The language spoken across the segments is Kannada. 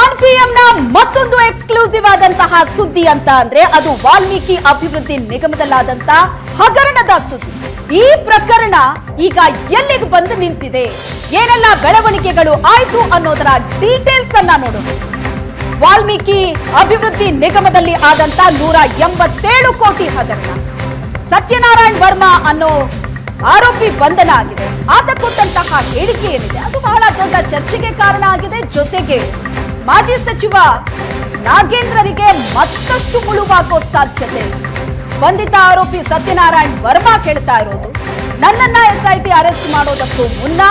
ಒನ್ ಪಿ ನ ಮತ್ತೊಂದು ಎಕ್ಸ್ಕ್ಲೂಸಿವ್ ಆದಂತಹ ಸುದ್ದಿ ಅಂತ ಅಂದ್ರೆ ಅದು ವಾಲ್ಮೀಕಿ ಅಭಿವೃದ್ಧಿ ನಿಗಮದಲ್ಲಾದಂತ ಹಗರಣದ ಸುದ್ದಿ. ಈ ಪ್ರಕರಣ ಈಗ ಎಲ್ಲಿಗೆ ಬಂದು ನಿಂತಿದೆ? ಏನೆಲ್ಲ ಬೆಳವಣಿಗೆಗಳು ಆಯ್ತು ಅನ್ನೋದರ ಡೀಟೇಲ್ಸ್ ಅನ್ನ ನೋಡೋಣ. ವಾಲ್ಮೀಕಿ ಅಭಿವೃದ್ಧಿ ನಿಗಮದಲ್ಲಿ ಆದಂತ ನೂರ ಎಂಬತ್ತೇಳು ಕೋಟಿ ಹಗರಣ. ಸತ್ಯನಾರಾಯಣ್ ವರ್ಮಾ ಅನ್ನೋ ಆರೋಪಿ ಬಂಧನ ಆಗಿದೆ. ಆತ ಕೊಟ್ಟಂತಹ ಹೇಳಿಕೆ ಏನಿದೆ? ಅದು ಬಹಳ ದೊಡ್ಡ ಚರ್ಚೆಗೆ ಕಾರಣ ಆಗಿದೆ. ಜೊತೆಗೆ ಮಾಜಿ ಸಚಿವ ನಾಗೇಂದ್ರರಿಗೆ ಮತ್ತಷ್ಟು ಮುಳುವಾಗೋ ಸಾಧ್ಯತೆ. ಬಂಧಿತ ಆರೋಪಿ ಸತ್ಯನಾರಾಯಣ್ ವರ್ಮಾ ಕೇಳ್ತಾ ಇರೋದು. ನನ್ನನ್ನ ಎಸ್ಐಟಿ ಅರೆಸ್ಟ್ ಮಾಡೋದಕ್ಕೂ ಮುನ್ನ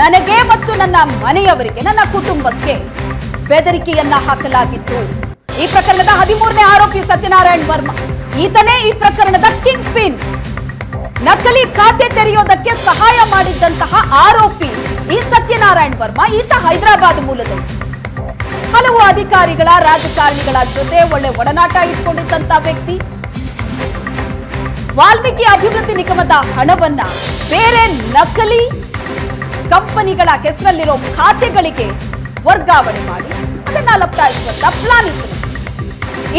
ನನಗೆ ಮತ್ತು ನನ್ನ ಮನೆಯವರಿಗೆ, ನನ್ನ ಕುಟುಂಬಕ್ಕೆ ಬೆದರಿಕೆಯನ್ನ ಹಾಕಲಾಗಿತ್ತು. ಈ ಪ್ರಕರಣದ ಹದಿಮೂರನೇ ಆರೋಪಿ ಸತ್ಯನಾರಾಯಣ್ ವರ್ಮಾ, ಈತನೇ ಈ ಪ್ರಕರಣದ ಕಿಂಗ್ ಪಿನ್ ನಕಲಿ ಖಾತೆ ತೆರೆಯೋದಕ್ಕೆ ಸಹಾಯ ಮಾಡಿದ್ದಂತಹ ಆರೋಪಿ ಈ ಸತ್ಯನಾರಾಯಣ್ ವರ್ಮಾ, ಈತ ಹೈದರಾಬಾದ್ ಮೂಲದವರು ಹಲವು ಅಧಿಕಾರಿಗಳ, ರಾಜಕಾರಣಿಗಳ ಜೊತೆ ಒಳ್ಳೆ ಒಡನಾಟ ಇಟ್ಕೊಂಡಿದ್ದಂತ ವ್ಯಕ್ತಿ. ವಾಲ್ಮೀಕಿ ಅಭಿವೃದ್ಧಿ ನಿಗಮದ ಹಣವನ್ನ ಬೇರೆ ನಕಲಿ ಕಂಪನಿಗಳ ಹೆಸರಲ್ಲಿರೋ ಖಾತೆಗಳಿಗೆ ವರ್ಗಾವಣೆ ಮಾಡಿ, ಅದನ್ನ ಲಪ್ತಾಯಿಸುವಂತ ಪ್ಲಾನ್ ಇತ್ತು.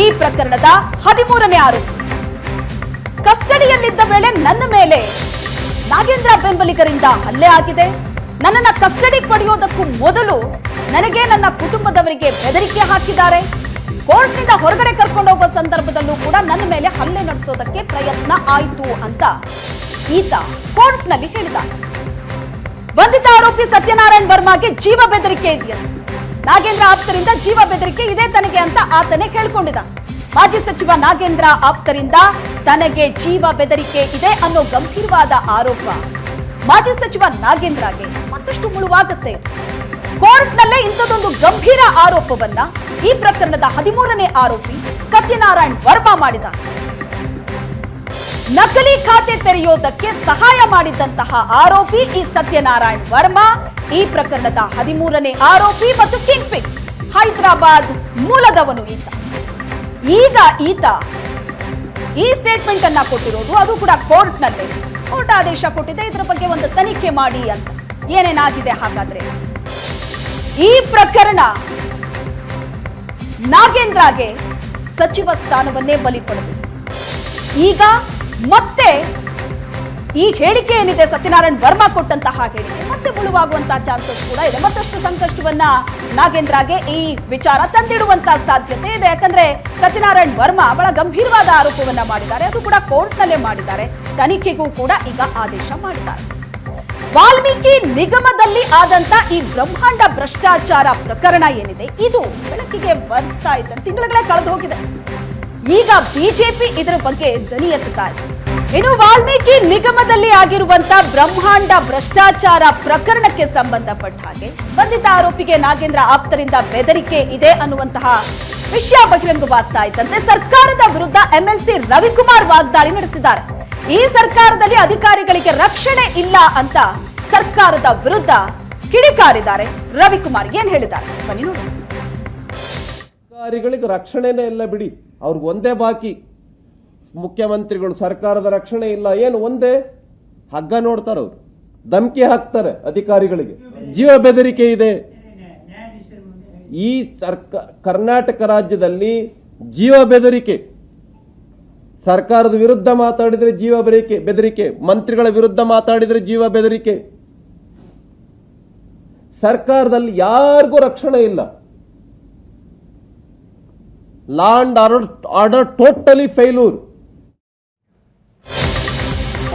ಈ ಪ್ರಕರಣದ ಹದಿಮೂರನೇ ಆರೋಪಿ. ಕಸ್ಟಡಿಯಲ್ಲಿದ್ದ ವೇಳೆ ನನ್ನ ಮೇಲೆ ನಾಗೇಂದ್ರ ಬೆಂಬಲಿಗರಿಂದ ಹಲ್ಲೆ ಆಗಿದೆ. ನನ್ನನ್ನ ಕಸ್ಟಡಿ ಪಡೆಯೋದಕ್ಕೂ ಮೊದಲು ನನಗೆ ನನ್ನ ಕುಟುಂಬದವರಿಗೆ ಬೆದರಿಕೆ ಹಾಕಿದ್ದಾರೆ. ಕೋರ್ಟ್ನಿಂದ ಹೊರಗಡೆ ಕರ್ಕೊಂಡು ಹೋಗುವ ಸಂದರ್ಭದಲ್ಲೂ ಕೂಡ ನನ್ನ ಮೇಲೆ ಹಲ್ಲೆ ನಡೆಸೋದಕ್ಕೆ ಪ್ರಯತ್ನ ಆಯಿತು ಅಂತ ಈತ ಕೋರ್ಟ್ನಲ್ಲಿ ಹೇಳಿದ ಬಂಧಿತ ಆರೋಪಿ ಸತ್ಯನಾರಾಯಣ್ ವರ್ಮಾಗೆ ಜೀವ ಬೆದರಿಕೆ ಇದೆಯಂತೆ. ನಾಗೇಂದ್ರ ಆಪ್ತರಿಂದ ಜೀವ ಬೆದರಿಕೆ ಇದೆ ತನಗೆ ಅಂತ ಆತನೇ ಹೇಳ್ಕೊಂಡಿದ್ದ ಮಾಜಿ ಸಚಿವ ನಾಗೇಂದ್ರ ಆಪ್ತರಿಂದ ತನಗೆ ಜೀವ ಬೆದರಿಕೆ ಇದೆ ಅನ್ನೋ ಗಂಭೀರವಾದ ಆರೋಪ ಮಾಜಿ ಸಚಿವ ನಾಗೇಂದ್ರಗೆ ಮತ್ತಷ್ಟು ಮುಳುವಾಗುತ್ತೆ. ಕೋರ್ಟ್ನಲ್ಲೇ ಇಂಥದ್ದೊಂದು ಗಂಭೀರ ಆರೋಪವನ್ನ ಈ ಪ್ರಕರಣದ ಹದಿಮೂರನೇ ಆರೋಪಿ ಸತ್ಯನಾರಾಯಣ್ ವರ್ಮಾ ಮಾಡಿದ ನಕಲಿ ಖಾತೆ ತೆರೆಯೋದಕ್ಕೆ ಸಹಾಯ ಮಾಡಿದ್ದಂತಹ ಆರೋಪಿ ಈ ಸತ್ಯನಾರಾಯಣ್ ವರ್ಮಾ, ಈ ಪ್ರಕರಣದ ಹದಿಮೂರನೇ ಆರೋಪಿ ಮತ್ತು ಕಿಂಗ್ ಪಿಂಗ್ ಹೈದರಾಬಾದ್ ಮೂಲದವನು ಈತ. ಈಗ ಈತ ಈ ಸ್ಟೇಟ್ಮೆಂಟ್ ಅನ್ನ ಕೊಟ್ಟಿರೋದು, ಅದು ಕೂಡ ಕೋರ್ಟ್ನಲ್ಲಿ. ಕೋರ್ಟ್ ಆದೇಶ ಕೊಟ್ಟಿದೆ, ಇದರ ಬಗ್ಗೆ ಒಂದು ತನಿಖೆ ಮಾಡಿ ಅಂತ. ಏನೇನಾಗಿದೆ ಹಾಗಾದ್ರೆ? ಈ ಪ್ರಕರಣ ನಾಗೇಂದ್ರಗೆ ಸಚಿವ ಸ್ಥಾನವನ್ನೇ ಬಲಿ ಪಡೆದಿದೆ ಈಗ ಮತ್ತೆ ಈ ಹೇಳಿಕೆ ಏನಿದೆ? ಸತ್ಯನಾರಾಯಣ್ ವರ್ಮಾ ಕೊಟ್ಟಂತಹ ಹೇಳಿಕೆ. ಮತ್ತೆ ಮುಳುವಾಗುವಂತಹ ಚಾನ್ಸಸ್ ಕೂಡ ಇದೆ. ಮತ್ತಷ್ಟು ಸಂಕಷ್ಟವನ್ನ ನಾಗೇಂದ್ರಗೆ ಈ ವಿಚಾರ ತಂದಿಡುವಂತಹ ಸಾಧ್ಯತೆ ಇದೆ. ಯಾಕಂದ್ರೆ ಸತ್ಯನಾರಾಯಣ್ ವರ್ಮಾ ಬಹಳ ಗಂಭೀರವಾದ ಆರೋಪವನ್ನ ಮಾಡಿದ್ದಾರೆ. ಅದು ಕೂಡ ಕೋರ್ಟ್ನಲ್ಲೇ ಮಾಡಿದ್ದಾರೆ. ತನಿಖೆಗೂ ಕೂಡ ಈಗ ಆದೇಶ ಮಾಡಿದ್ದಾರೆ. ವಾಲ್ಮೀಕಿ ನಿಗಮದಲ್ಲಿ ಆದಂತ ಈ ಬ್ರಹ್ಮಾಂಡ ಭ್ರಷ್ಟಾಚಾರ ಪ್ರಕರಣ ಏನಿದೆ, ಇದು ಬೆಳಕಿಗೆ ಬರ್ತಾ ಇದ್ದಂತೆ ತಿಂಗಳುಗಳೇ ಕಳೆದು ಹೋಗಿದೆ. ಈಗ ಬಿಜೆಪಿ ಇದರ ಬಗ್ಗೆ ದನಿ ಎತ್ತುತ್ತಾ ಇದೆ ಇನ್ನು ವಾಲ್ಮೀಕಿ ನಿಗಮದಲ್ಲಿ ಆಗಿರುವಂತ ಬ್ರಹ್ಮಾಂಡ ಭ್ರಷ್ಟಾಚಾರ ಪ್ರಕರಣಕ್ಕೆ ಸಂಬಂಧಪಟ್ಟ ಹಾಗೆ ಬಂಧಿತ ಆರೋಪಿಗೆ ನಾಗೇಂದ್ರ ಆಪ್ತರಿಂದ ಬೆದರಿಕೆ ಇದೆ ಅನ್ನುವಂತಹ ವಿಷಯ ಬಹಿರಂಗವಾಗ್ತಾ ಇದ್ದಂತೆ ಸರ್ಕಾರದ ವಿರುದ್ಧ ಎಂಎಲ್ಸಿ ರವಿಕುಮಾರ್ ವಾಗ್ದಾಳಿ ನಡೆಸಿದ್ದಾರೆ. ಈ ಸರ್ಕಾರದಲ್ಲಿ ಅಧಿಕಾರಿಗಳಿಗೆ ರಕ್ಷಣೆ ಇಲ್ಲ ಅಂತ ಸರ್ಕಾರದ ವಿರುದ್ಧ ಕಿಡಿಕಾರಿದ್ದಾರೆ. ರವಿಕುಮಾರ್ ಏನ್ ಹೇಳಿದ್ದಾರೆ? ಬನ್ನಿ ನೋಡಿ ಅಧಿಕಾರಿಗಳಿಗೆ ರಕ್ಷಣೆನೇ ಇಲ್ಲ ಬಿಡಿ. ಅವ್ರಿಗೆ ಒಂದೇ ಬಾಕಿ. ಮುಖ್ಯಮಂತ್ರಿಗಳು ಸರ್ಕಾರದ ರಕ್ಷಣೆ ಇಲ್ಲ. ಏನು ಒಂದೇ? ಹಗ್ಗ ನೋಡ್ತಾರೆ ಅವ್ರು. ಧಮಕಿ ಹಾಕ್ತಾರೆ ಅಧಿಕಾರಿಗಳಿಗೆ. ಜೀವ ಬೆದರಿಕೆ ಇದೆ. ಈ ಕರ್ನಾಟಕ ರಾಜ್ಯದಲ್ಲಿ ಜೀವ ಬೆದರಿಕೆ. ಸರ್ಕಾರದ ವಿರುದ್ಧ ಮಾತಾಡಿದ್ರೆ ಜೀವ ಬೆದರಿಕೆ ಬೆದರಿಕೆ. ಮಂತ್ರಿಗಳ ವಿರುದ್ಧ ಮಾತಾಡಿದ್ರೆ ಜೀವ ಬೆದರಿಕೆ. ಸರ್ಕಾರದಲ್ಲಿ ಯಾರಿಗೂ ರಕ್ಷಣೆ ಇಲ್ಲ law and order order totally failure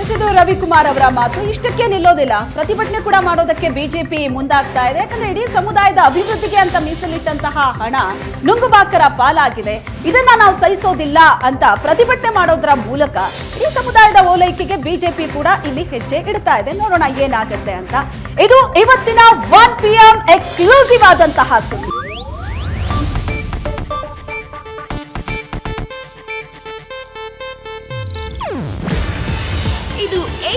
is, ಇದು ರವಿಕುಮಾರ್ ಅವರ ಮಾತು ಇಷ್ಟಕ್ಕೆ ನಿಲ್ಲೋದಿಲ್ಲ. ಪ್ರತಿಭಟನೆ ಕೂಡ ಮಾಡೋದಕ್ಕೆ ಬಿಜೆಪಿ ಮುಂದಾಗ್ತಾ ಇದೆ. ಯಾಕಂದ್ರೆ ಇಡೀ ಸಮುದಾಯದ ಅಭಿವೃದ್ಧಿಗೆ ಅಂತ ಮೀಸಲಿಟ್ಟಂತಹ ಹಣ ನುಂಗುಬಾಕರ ಪಾಲಾಗಿದೆ. ಇದನ್ನ ನಾವು ಸಹಿಸೋದಿಲ್ಲ ಅಂತ ಪ್ರತಿಭಟನೆ ಮಾಡೋದ್ರ ಮೂಲಕ ಈ ಸಮುದಾಯದ ಓಲೈಕೆಗೆ ಬಿಜೆಪಿ ಕೂಡ ಇಲ್ಲಿ ಹೆಜ್ಜೆ ಇಡ್ತಾ ಇದೆ. ನೋಡೋಣ ಏನಾಗುತ್ತೆ ಅಂತ. ಇದು ಇವತ್ತಿನ ಒನ್ ಪಿ ಎಂ ಎಕ್ಸ್ಕ್ಲೂಸಿವ್ ಆದಂತಹ ಸುದ್ದಿ.